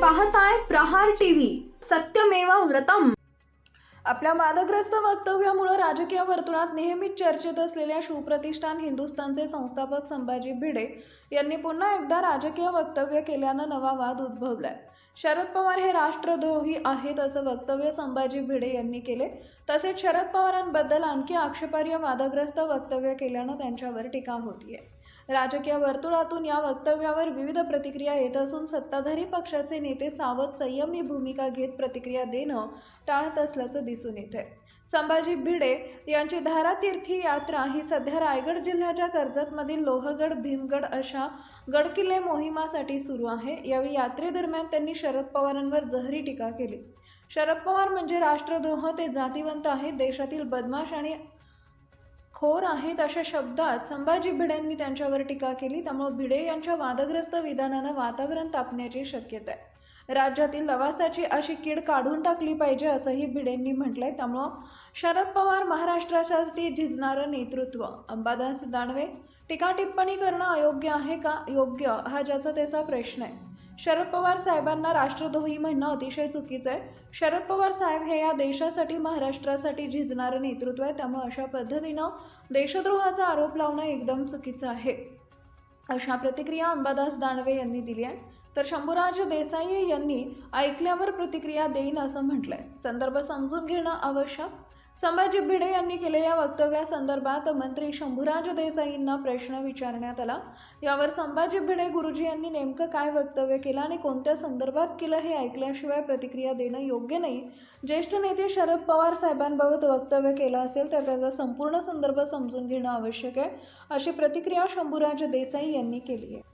आहे प्रहार टीव्ही सत्यमेव व्रतम. आपल्या वादग्रस्त वक्तव्यामुळे राजकीय वर्तुळात नेहमीच चर्चेत असलेल्या शिवप्रतिष्ठान हिंदुस्थानचे संस्थापक संभाजी भिडे यांनी पुन्हा एकदा राजकीय वक्तव्य केल्यानं नवा वाद उद्भवलाय. शरद पवार हे राष्ट्रद्रोही आहेत असं वक्तव्य संभाजी भिडे यांनी केले. तसेच शरद पवारांबद्दल आणखी आक्षेपार्ह वादग्रस्त वक्तव्य केल्यानं त्यांच्यावर टीका होतीये. राजकीय वर्तुळातून या वक्तव्यावर विविध प्रतिक्रिया येत असून सत्ताधारी पक्षाचे नेते सावध संयमी भूमिका घेत प्रतिक्रिया देणं टाळत असल्याचं दिसून येत आहे संभाजी भिडे यांची धारातीर्थी यात्रा ही सध्या रायगड जिल्ह्याच्या कर्जतमधील लोहगड भीमगड अशा गडकिल्ले मोहिमासाठी सुरू आहे. यावेळी यात्रेदरम्यान त्यांनी शरद पवारांवर जहरी टीका केली. शरद पवार म्हणजे राष्ट्रद्रोह ते जातिवंत आहेत. देशातील बदमाश आणि खोर आहेत अशा शब्दात संभाजी भिडेंनी त्यांच्यावर टीका केली. त्यामुळे भिडे यांच्या वादग्रस्त विधानानं वातावरण तापण्याची शक्यता आहे. राज्यातील लवासाची अशी कीड काढून टाकली पाहिजे असंही भिडेंनी म्हटलंय. त्यामुळं शरद पवार महाराष्ट्रासाठी झिजणारं नेतृत्व. अंबादास दानवे टीका टिप्पणी करणं अयोग्य आहे का? योग्य हा ज्याचा त्याचा प्रश्न आहे. शरद पवार साहेबांना राष्ट्रद्रोही म्हणणं अतिशय चुकीचं आहे. शरद पवार साहेब हे या देशासाठी महाराष्ट्रासाठी झिजणारं नेतृत्व आहे. त्यामुळे अशा पद्धतीनं देशद्रोहाचा आरोप लावणं एकदम चुकीचं आहे. अशा प्रतिक्रिया अंबादास दानवे यांनी दिली आहे. तर शंभूराज देसाई यांनी ऐकल्यावर प्रतिक्रिया देईन असं म्हटलंय. संदर्भ समजून घेणं आवश्यक. संभाजी भिडे यांनी केलेल्या वक्तव्यासंदर्भात मंत्री शंभूराज देसाईंना प्रश्न विचारण्यात आला. यावर संभाजी भिडे गुरुजी यांनी नेमकं काय वक्तव्य केलं आणि कोणत्या संदर्भात केलं हे ऐकल्याशिवाय प्रतिक्रिया देणं योग्य नाही. ज्येष्ठ नेते शरद पवार साहेबांबाबत वक्तव्य केलं असेल तर त्याचा संपूर्ण संदर्भ समजून घेणं आवश्यक आहे अशी प्रतिक्रिया शंभूराज देसाई यांनी केली आहे.